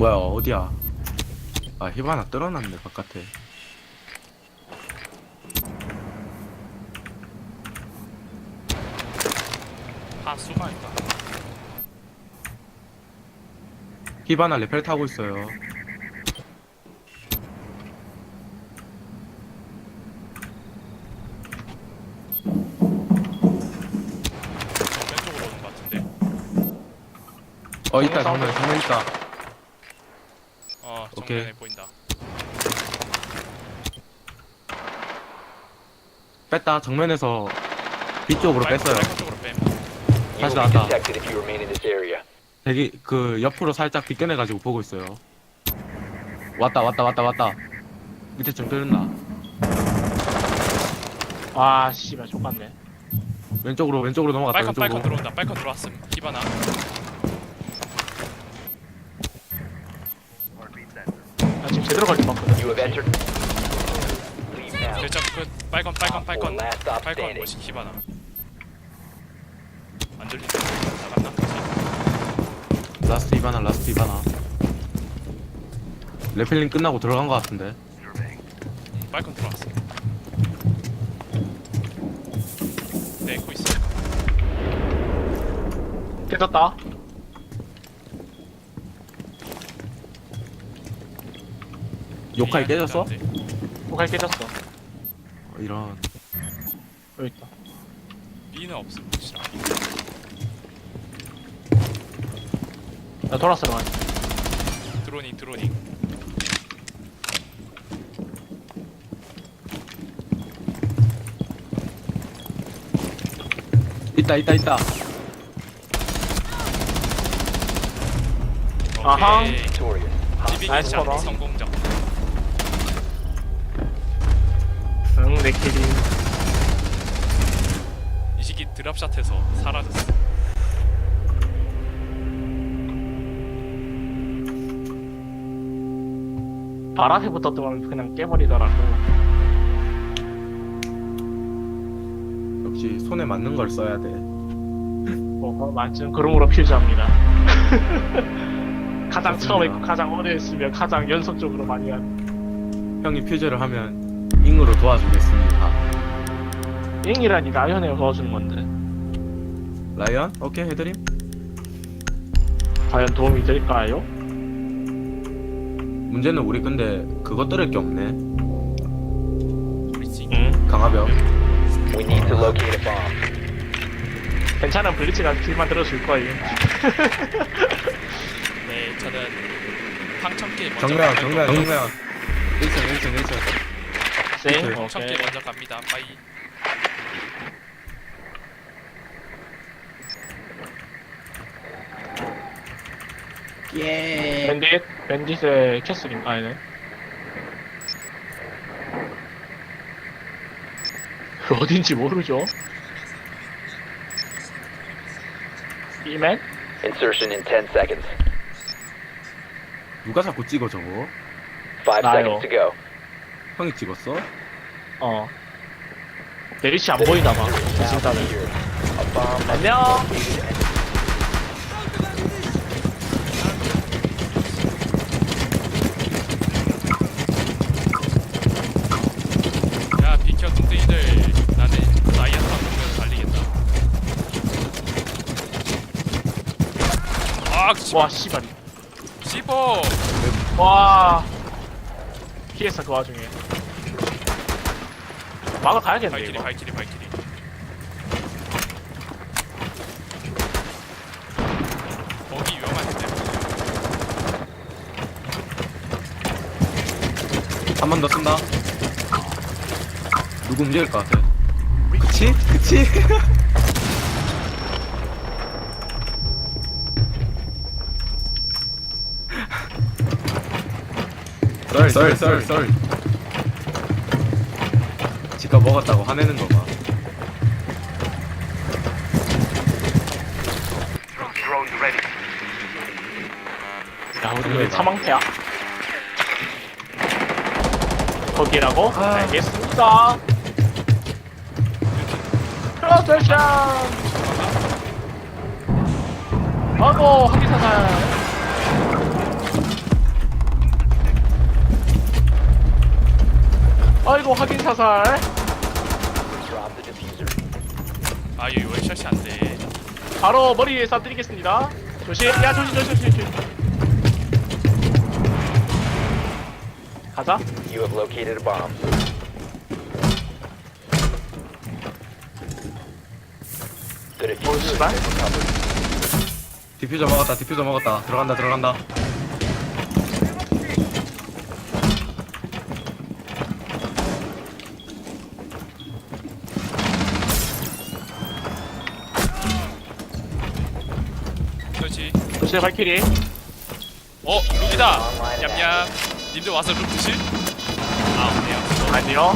뭐야 어디야? 아 히바나 뚫어놨네 바깥에. 하수가 있다. 히바나 레펠 타고 있어요. 왼쪽으로 오는 것 같은데. 어 있다 정면 정면 있다. 어, 오케이. 정면에 보인다. 뺐다 정면에서 뒤쪽으로 빨간- 뺐어요. 빨간 쪽으로 뺨. You 다시 will be 나왔다. detected if you remain in this area. 되게 그 옆으로 살짝 비껴내가지고 보고 있어요. 왔다 왔다 왔다 왔다. 밑에 좀 뚫렸나? 아 씨발 족같네 왼쪽으로 왼쪽으로 넘어갔다 빨간 빨간 왼쪽으로. 들어온다. 빨간 들어왔음. 히바나. 제대로 걸린 봤거든 You have entered. Leave now. 결정 끝. 빨간 빨간 빨간. Or last stop 빨간 standing. 뭐지 히바나. 안 들린다. 나갔나? 라스트 히바나 라스트 히바나. 레펠링 끝나고 들어간 것 같은데. 음, 빨간 들어왔어. 네, 에코 있으니까. 깨졌다 깨졌어? 네. 포칼 깨졌어 어, 이런. 여기 있다 B는 없음. 나 돌았어 나 드로닝 드로닝. 있다 있다 있다. 아하. 오케이. Victorious. 지비기 나이스 장 커버. 성공적. 킬이 이 시기 드랍샷해서 사라졌어. 발 앞에 붙었더만 그냥 깨버리더라고 역시 손에 맞는 걸 써야 돼. 뭐 맞죠 그러므로 필요합니다 가장 처음에 좋습니다. 가장 오래 했으면 가장 연속적으로 많이 한 형이 퓨즈를 하면 잉으로 도와주겠습니다. 잉이라니 라이언에 도와주는 건데 라이언? 오케이 해드림. 과연 도움이 될까요? 문제는 우리 근데 그거 뚫을 게 없네. 응 강화벽. We need to locate a bomb. 괜찮은 블리츠가 길만 들어줄 거예요 네, 저는 황천길 먼저 정면 갈 정면. 정면. 1층 1층 1층. 쌩 오케이. 오케이 먼저 갑니다. 빠이. 예. 밴딧 밴딧의 캐슬인 아니네 어딘지 모르죠 이맨? Insertion in 10 seconds. 누가 자꾸 찍어 저거? 5 나요. seconds to go. 형이 찍었어? 어 내리치 안 보이나 봐 Now 진짜는 secured. A bomb must be 안녕 located and 야 비켜 뚱땡이들. 나는 라이언 방송에서 달리겠다. 아, 씨. 와 씨발 씹어. 와 피했어 그 와중에 막아 가야겠네 발키리 이거 발키리 발키리. 거기 위험한데. 한 번 더 쓴다. 누구 움직일 것 같아? 그치? 그치? 썰, 썰, 썰, 썰. 이거 먹었다고 화내는 거 봐. 야, 우리 사망패야? 거기라고? 아. 알겠습니다. 프로세션! 아고, 하기사나. 아이고 확인 사살. 아 이거 월샷이 안돼 바로 머리에 쏴드리겠습니다. 조심. 야 조심 조심 조심. 조심. 가자. You have located a bomb. The diffuser has 씨발. been recovered. 디퓨저 먹었다 디퓨저 먹었다 들어간다 들어간다 조심 발키리. 어 룩이다 냠냠 님들 와서 룩 드실? 아 없네요 아니요.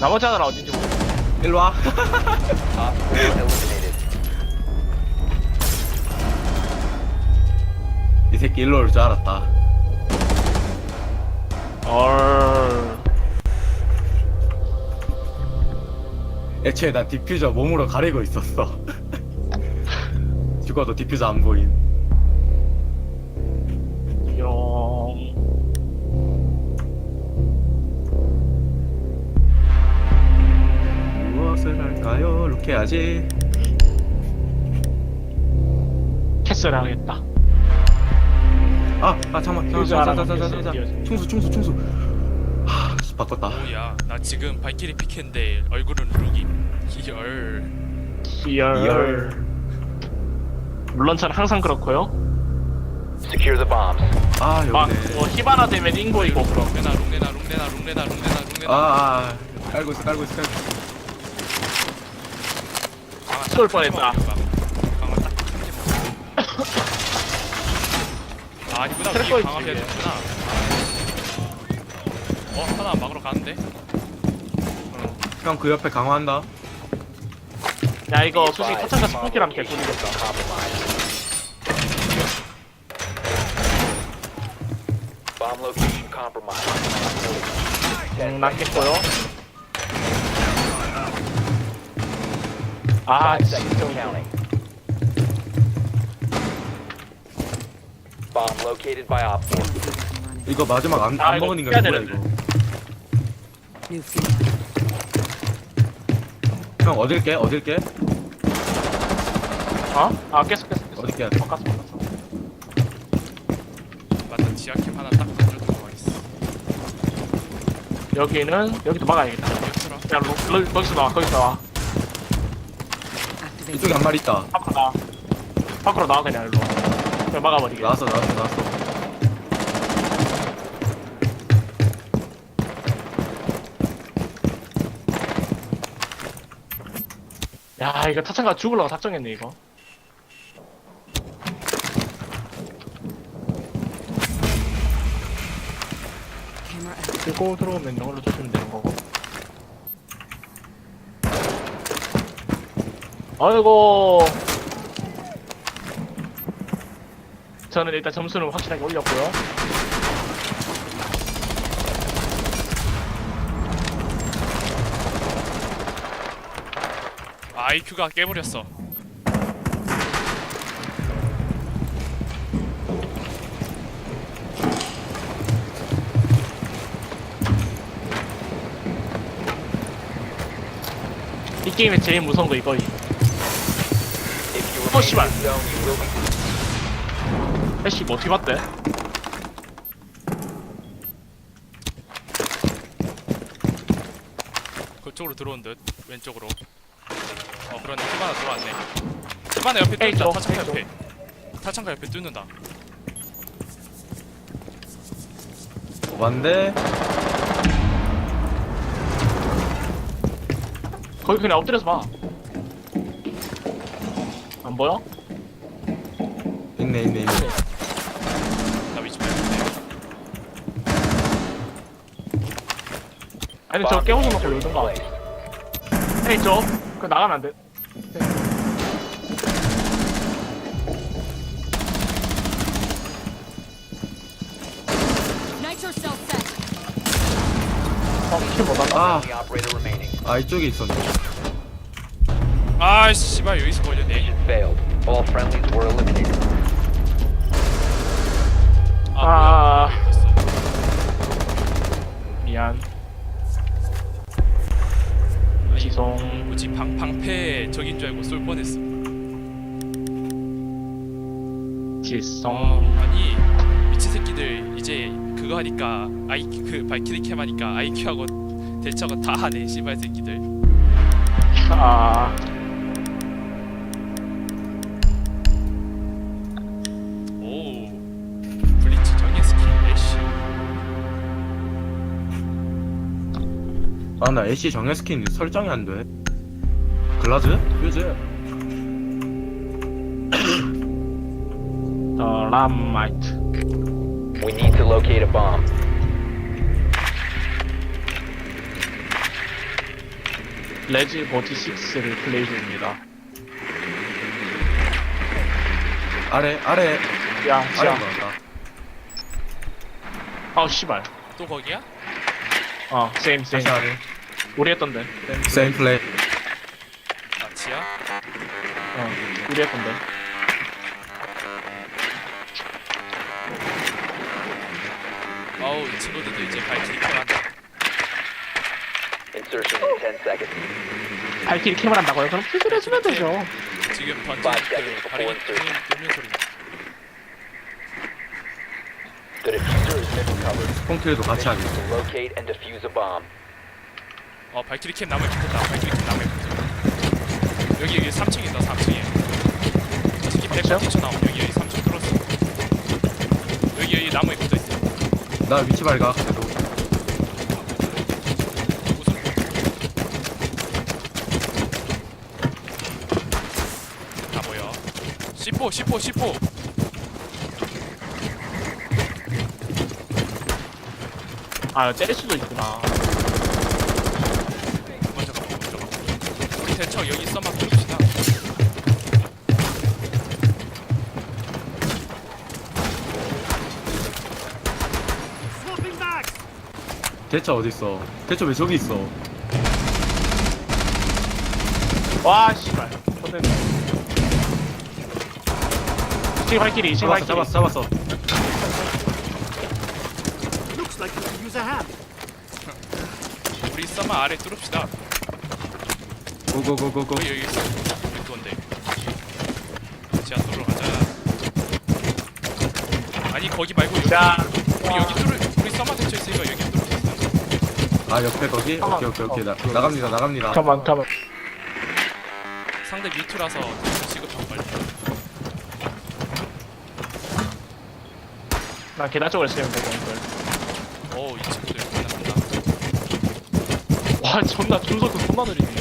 나머지 하나는 어딘지 모르. 일로와 Op 4 eliminated. 이 새끼 일로 올 줄 알았다 얼. 애초에 나 디퓨저 몸으로 가리고 있었어 죽어도 디퓨저 안 보임 용. 무엇을 할까요? 이렇게 해야지 캐슬 하겠다. 아, 아 잠깐만 디퓨저 잠깐만 하나 잠깐만 남겼어, 잠깐만 디퓨저. 충수 충수 충수 바꿨다 오야 나 지금 발키리 피켄데 얼굴은 룩이 희열 희열. 이열 물론 저는 항상 그렇고요. Secure the bombs. 아 막 여기네 뭐 히바나 되면 인고이고 그럼. 룩레나 룩레나 룩레나 룩레나 룩레나 아, 아 깔고 있어 깔고 있어 깔고 있어 쏠 뻔했다. 강화 딱 아, 이구나 트래커 위에 있지, 강화해야 위에. 되구나 어 하나 막으러 가는데 형 그 옆에 강화한다 야 이거 솔직히 타창가 스포키라면 location 개꿀이겠다. Bomb location compromised. 응, 낫겠고요. 아, Five 진짜. to counting. Bomb located by Op 4. 이거 마지막 안, 아, 안 이거 먹은 인간 해야 누구야 되는데. 이거 New feed. 형 어딜게 어딜게 어? 아, 깼어, 깼어, 깼어. 어딜게 어, 깠어, 깠어. 맞다 지하캠 하나 딱 던져두고 가있어 여기는, 여기도 막아야겠다. 야, 로, 로, 거기서 나와, 거기서 나와. Activate. 이쪽에 한 마리 있다 밖으로 나와. 밖으로 나와, 그냥 일로. 그냥 막아버리게. 나왔어 나왔어 나왔어 야, 이거 타창가 죽으려고 작정했네, 이거. Camera active. 들고 들어오면 이걸로 쫓으면 되는 거고. 아이고. 저는 일단 점수는 확실하게 올렸고요. IQ가 깨버렸어 이 게임에 제일 무서운 거 remain in 씨발. 애쉬 뭐 어떻게 봤대? 그쪽으로 들어온 듯 왼쪽으로 어 그러네 히바나 들어왔네 히바나 옆에 에이, 뚫는다 저, 타창가 에이, 저. 옆에 타창가 옆에 뚫는다 왔는데 거기 그냥 엎드려서 봐. 안 보여? 있네 있네 있네 나 위치 발견돼 아니 저 깨우쳐 놓고 열든가. place. 에이 저. 그 나가면 안 돼. Nitro cell set. 어, 키못 한다. 아, Friendly operator remaining. 아 이쪽에 있었네 아 씨발 여기서 걸렸네 Mission failed. All friendlies were eliminated. 아, 아. 뭐야 있어. 미안. 지성. 뭐지 방 방패 적인 줄 알고 쏠 뻔했어. 어, 아니 미친 새끼들 이제 그거 하니까 아이 그 발키리 캠 하니까 IQ하고 대처가 다 하네 씨발 새끼들. 아. 아 나 애쉬 정예 스킨 설정이 안 돼 글라즈? 퓨즈? 더 람마이트. We need to locate a bomb. 레지 버티 6를 플레이 중입니다. 아래 아래 야, 아래 시야. 뭐다 아우 씨발. 또 거기야? 어, 세임 세임. 다시 아래 우리 했던데. 세임 플레이 아 지야? 어, 우리 했던데. 아우 이 친구들도 이제 발키리 캠 한다. Insertion in 10 seconds. 발키리 캠을 한다고요? 그럼 퓨즈를 해주면 되죠. 지금 던진 Five 그 seconds 발이 insertion. 뚫는 소리. The diffuser. 폰킬도 같이 하기 Mission to locate and defuse a bomb. 어 발키리 캠 나무에 붙었다. 발키리 캠 나무에 붙었다. 여기 여기 3층 있다 3층에. 특히 그렇죠? 100번 뛰쳐나옴 여기 여기 3층 뚫었어. 여기 여기 나무에 붙어 있어. 나 위치 발각 그래도? 다 보여. C4 C4 C4. 아, 때릴 수도 있구나. 먼저 가봐 먼저 가. 대처 여기 있어 막 뚫읍시다. 대처 어딨어 대처 왜 저기 있어 와, 씨발. 지금 발키리, 지금 잡았어 발키리. 잡았어 잡았어 우리 써마 아래 뚫읍시다. 고고고고고 여기 여기 있어. 우리 건데. 지하 뚫으러 가자. 아니 거기 말고 여기. 자, 우리 여기 뚫을 우리 써마 대처 있으니까 여기 뚫을 수 있어. 아 옆에 거기? 오케이 오케이 오케이 나, 나갑니다 나갑니다 가만, 가만. 상대 뮤트라서 지급하고 빨리. 나 계단 쪽으로 쓰면 되고, 이걸. 오, 이 친구들 만났다. 와, 존나, 준석도 존나 느리네.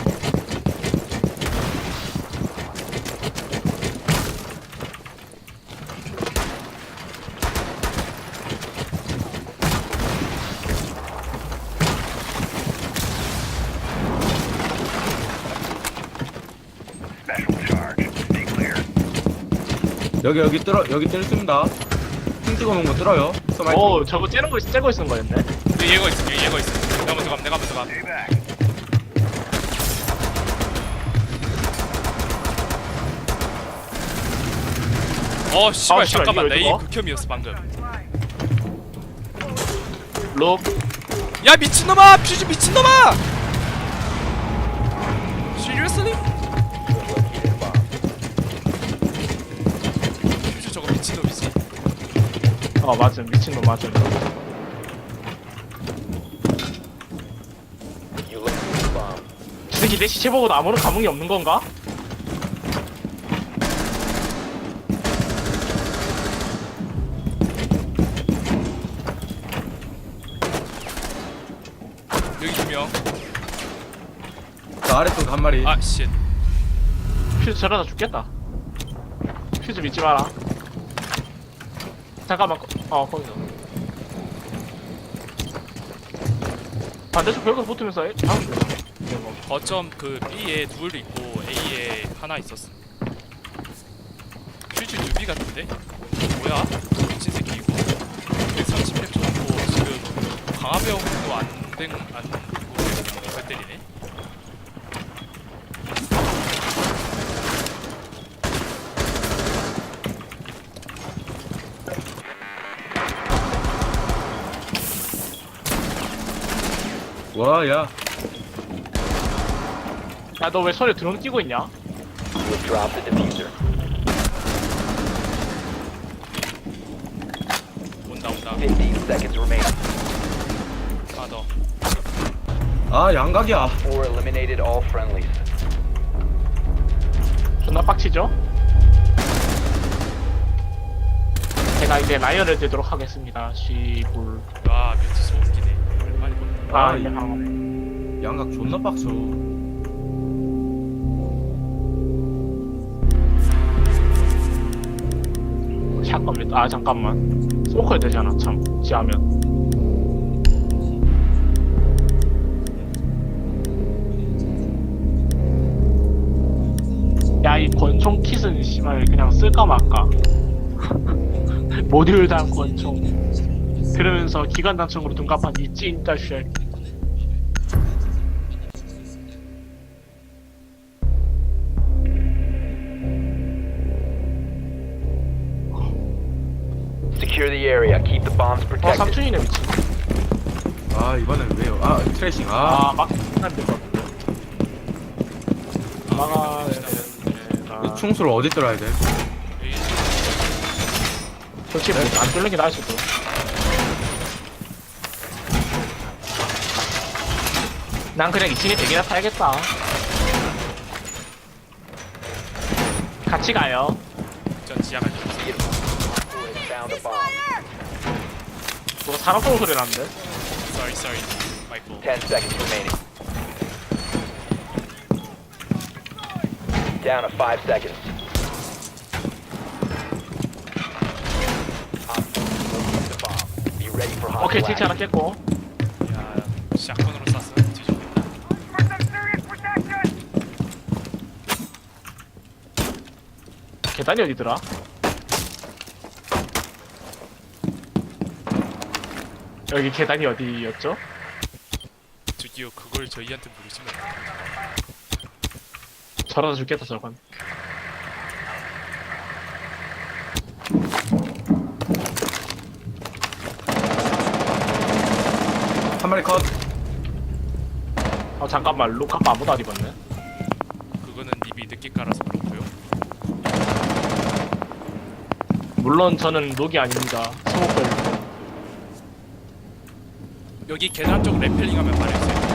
여기 여기 뚫어 여기 뚫습니다 핑 찍어놓은 거 뚫어요 써마이 오, 저거 째는 거, 째고 있는 거였네. 여기 얘가 있어, 여기 얘가 있어. 내가 먼저 가, 내가 먼저 가. 어, 씨발, 아, 씨발, 잠깐만, 이거 내 이거? 이 극혐이었어 방금. 룩. 야 미친놈아, 퓨즈 미친놈아! 미친놈이지. 어, 맞음. 미친놈 맞음. You located a bomb. 이 새끼 내 시체 보고도 아무런 감흥이 없는 건가? 여기 두 명. 저 아래쪽 한 마리 아, 씨. 퓨즈 저러다 죽겠다. 퓨즈 믿지 마라. 잠깐만, 거- 어, 거기서. 반대쪽 벽에 붙으면서 해- 하면 돼. 거점 그 B에 둘 있고 A에 하나 있었어. 퓨즈 뉴비 같은데? 뭐야? 미친 새끼 이거. 130렙 쳐놓고 지금 강화병도 안된안 이걸 때리네. 와, 야. 야 너왜 손에 드론 끼고 있냐? You have dropped the diffuser. 온다 온다 15 seconds remaining. 하나 더 아, 양각이야. Four eliminated all friendlies. 존나 빡치죠? 제가 이제 라이언을 되도록 하겠습니다. 시불. 와 뮤트 소음기네 빨리 보내 아, 이-. 양각 존나 빡쳐. 샷건입니다. 아, 잠깐만. 스모커야 되잖아, 참. 지하면. 야, 이 권총 킷은 씨발 그냥 쓸까 말까. 모듈당 권총. 그러면서 기관 단총으로 둔갑한 이 찐따 쉐. Secure the area. Keep the bombs 어, protected. 삼촌이네, 미친. 아, 이번엔 왜요? 아, 트래싱. 아, 아, 막, 안될것 같은데. 막아야 되는데. 아, 충수를 어디 들어야 돼? 솔직히 뭐안 뚫는 게 나을 수도. 난 그냥 2층에 대기나 타야겠다. 같이 가요. 전 지하 갈게요. 누가 사람 쏘는 소리 나는데? sorry sorry 마이클 10 seconds remaining. Down to 5 seconds. Op four located the bomb. Be ready for hostile 오케이, 티치 action. 하나 깼고. 야 샷건으로 쐈으면 뒤졌겠다 계단이 어디더라? 여기 계단이 어디였죠? 드디어 그걸 저희한테 물으시면 저러다 죽겠다, 저건. 한 마리 컷. 아, 잠깐만. 루카빠 아무도 안 입었네. 그거는 입이 늦게 깔아서 그렇고요 물론 저는 록이 아닙니다. 스모커 여기 계단 쪽 랩펠링 하면 말해주세요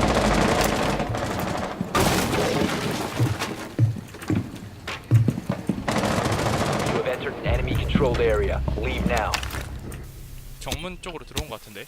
You have entered an enemy controlled area. Leave now. 정문 쪽으로 들어온 것 같은데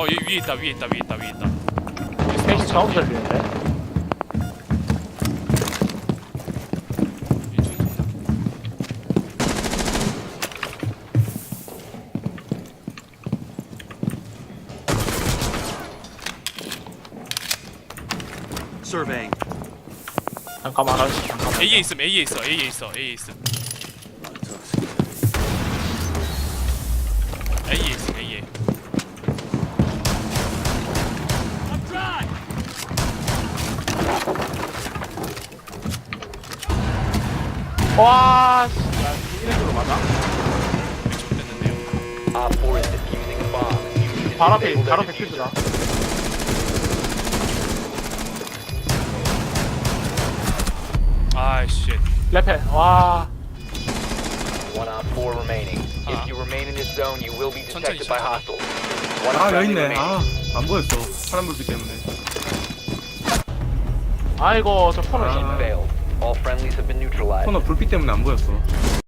어 여기 위에 있다 위에 있다 위에 있다 위에 있다 스페이스 처음 들리는데? 이 중- Surveying. 잠깐만, 아저씨, 잠깐만. A에 있음 A에 있어 A에 있어 A에 있음 와, 씨. 야, 이런 식으로 맞아? 좀 됐는데요 Op 4 is defusing a bomb. You need to 바로 앞에, disable 바로 their 앞에 diffuser. 퓨즈다. 아이씨 레페, 와. One op 4 remaining. Ah. If you remain in this zone, you will be detected by hostiles. One 아, 여기 friendly 있네. remaining. 아, 안 보였어. 사람 불빛 때문에. 아이고, 저 코너 아. Mission failed. All friendlies have been neutralized. 코너 불빛 때문에 안 보였어.